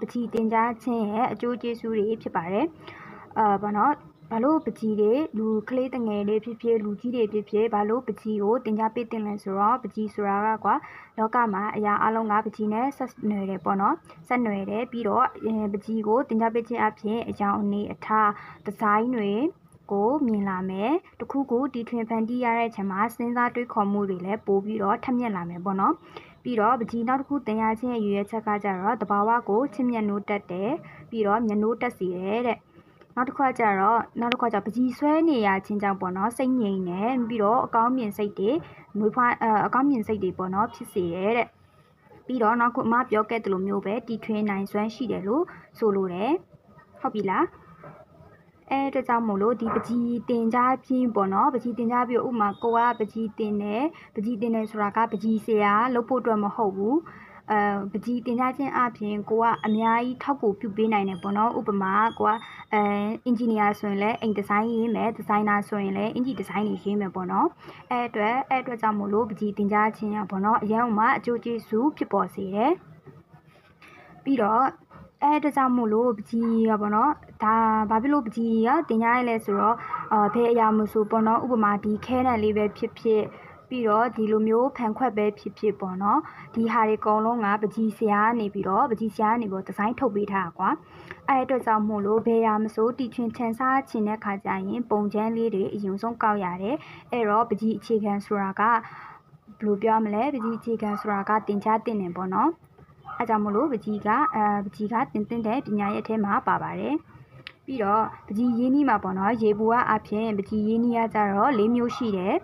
ပကြီးတင်ကြားခြင်းရဲ့အကျိုးကျေးဇူးတွေဖြစ်ပါတယ်အာဘာနော်ဘာလို့ပကြီးတွေလူကလေးတငယ်လေးဖြစ်ဖြစ်လူကြီးတွေဖြစ်ဖြစ်ဘာလို့ပကြီးကိုတင် जा ပေးတင်လဲဆိုတော့ပကြီးဆိုတာကကွာလောကမှာအရာအလုံးကပကြီးနဲ့ဆက်နွယ်တယ်ပေါ့နော်ဆက်နွယ်တယ်ပြီးတော့အဲပကြီးကိုတင် जा ပေးခြင်းအပြင်အကြောင်းအနေအထားဒီဇိုင်းတွေကိုမြင်လာမယ်တခုခုတီထွင်ဖန်တီးရတဲ့အချိန်မှာစဉ်းစားတွေးခေါ်မှုတွေလည်းပို့ပြီးတော့ထက်မြက်လာမယ်ပေါ့နော် ပြီးတော့ပကြီးနောက်တစ်ခုတင်ရခြင်းရဲ့ရည်ရွယ်ချက်ကကြတော့တဘာဝကိုချစ်မြတ်နိုးတက်တယ်ပြီးတော့မျက်နှိုးတက်စီတယ်တဲ့နောက်တစ်ခါကျတော့နောက်တစ်ခါကျပကြီးဆွဲနေရခြင်းကြောင့်ပေါ့နော်စိတ်ငြိမ်နေပြီးတော့အကောင်းမြင်စိတ်တွေမွေးဖွားအကောင်းမြင်စိတ်တွေပေါ့နော်ဖြစ်စေတယ်တဲ့ပြီးတော့နောက်ခုအမပြောခဲ့သလိုမျိုးပဲတီထွင်နိုင်စွမ်းရှိတယ်လို့ဆိုလိုတယ်ဟုတ်ပြီလား အဲတကြောင့်မို့လို့ဒီပကြီးတင်ကြပြင်းပေါ့နော်ပကြီးတင်ကြပြီးဥမာကိုကပကြီးတင်တယ်ပကြီးတင်တယ်ဆိုတာကပကြီးဆရာလုပ်ဖို့အတွက်မဟုတ်ဘူးအဲပကြီးတင်ကြခြင်းအပြင်ကိုကအများကြီးထောက်ကူပြုပေးနိုင်တယ်ပေါ့နော်ဥပမာကိုကအဲအင်ဂျင်နီယာဆိုရင်လည်းအိမ်ဒီဇိုင်းရေးမယ်ဒီဇိုင်နာဆိုရင်လည်းအင်ဂျီဒီဇိုင်းတွေရေးမယ်ပေါ့နော်အဲအတွက်အဲအတွက်ကြောင့်မို့လို့ပကြီးတင်ကြခြင်းရပေါ့နော်အရန်ဥမာအကျိုးကျေးဇူးဖြစ်ပေါ်စေတယ်ပြီးတော့အဲတကြောင့်မို့လို့ပကြီးရပေါ့နော် ဒါဘာဖြစ်လို့ပကြီးရတင်ကြရလဲဆိုတော့အာဘယ်အရာမဆိုပေါ့နော်ဥပမာဒီခဲတံလေးပဲဖြစ်ဖြစ်ပြီးတော့ဒီလိုမျိုးဖန်ခွက်ပဲဖြစ်ဖြစ်ပေါ့နော်ဒီဟာတွေအကုန်လုံးကပကြီးဆရာကနေပြီးတော့ပကြီးဆရာကနေပြီးတော့ဒီဇိုင်းထုတ်ပေးထားတာကွာအဲအတွက်ကြောင့်မို့လို့ဘယ်ရာမဆိုတီထွင်ချန်စားချင်တဲ့ခါကျရင်ပုံချမ်းလေးတွေအရင်ဆုံးကောက်ရတယ်အဲ့တော့ပကြီးအခြေခံဆိုတာကဘယ်လိုပြောမလဲပကြီးအခြေခံဆိုတာကတင် जा တင်နေပေါ့နော်အဲကြောင့်မလို့ပကြီးကအဲပကြီးကတင်တင်တဲ့ပညာရဲ့အထဲမှာပါပါတယ် ပြီးတော့ပကြီးရင်းနှီးမှာပေါ့နော်ရေပူကအဖြစ်ပကြီးရင်းနှီးရကြတော့၄မျိုးရှိတယ်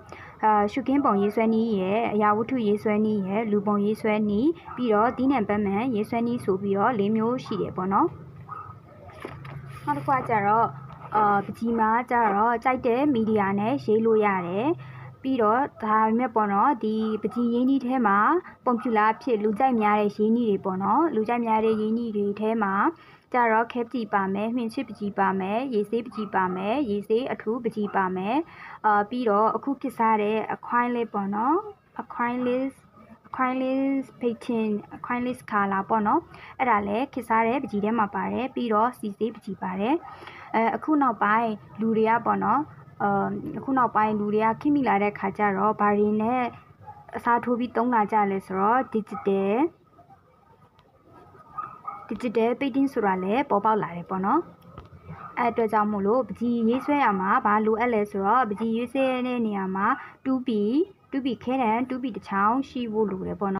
အာရှုကင်းပုံရေးဆွဲနည်းရဲ့အရာဝတ္ထုရေးဆွဲနည်းရဲ့လူပုံရေးဆွဲနည်းပြီးတော့ဒီနံပတ်မှန်ရေးဆွဲနည်းဆိုပြီးတော့၄မျိုးရှိတယ်ပေါ့နော်နောက်တစ်ခုကကြတော့အာပကြီးမှာကြတော့ကြိုက်တဲ့မီဒီယာနဲ့ရေးလို့ရတယ် ပြီးတော့ဒါပေမဲ့ပေါ့နော်ဒီပကြီးရင်းနှီးထဲမှာပုံပြူလာဖြစ်လူကြိုက်များတဲ့ရင်းနှီးတွေပေါ့နော်လူကြိုက်များတဲ့ရင်းနှီးတွေထဲမှာကြတော့ခဲပကြီးပါမယ်မှင်ချစ်ပကြီးပါမယ်ရေဆေးပကြီးပါမယ်ရေဆေးအထူးပကြီးပါမယ်အာပြီးတော့အခုဖြစ်စားတဲ့အခွိုင်းလေးပေါ့နော်အခွိုင်းလေး Aquilus patent Aquilus color ပေါ့နော်အဲ့ဒါလည်းခစ်စားတဲ့ပကြီးထဲမှာပါတယ်ပြီးတော့စီစေးပကြီးပါတယ်အဲအခုနောက်ပိုင်းလူတွေကပေါ့နော် အာအခုနောက်ပိုင်းလူတွေကခိမိလာတဲ့ခါကျတော့ဘာတွေနဲ့အစားထိုးပြီးသုံးလာကြလဲဆိုတော့ digital digital painting ဆိုတာလည်းပေါ်ပေါက်လာတယ်ပေါ့နော်အဲ့အတွက်ကြောင့်မို့လို့ပကြီးရေးဆွဲရမှာဘာလိုအပ်လဲဆိုတော့ပကြီးရေးဆွဲတဲ့နေရာမှာ 2B 2B ခဲတံ 2B တစ်ချောင်းရှိဖို့လိုတယ်ပေါ့နော်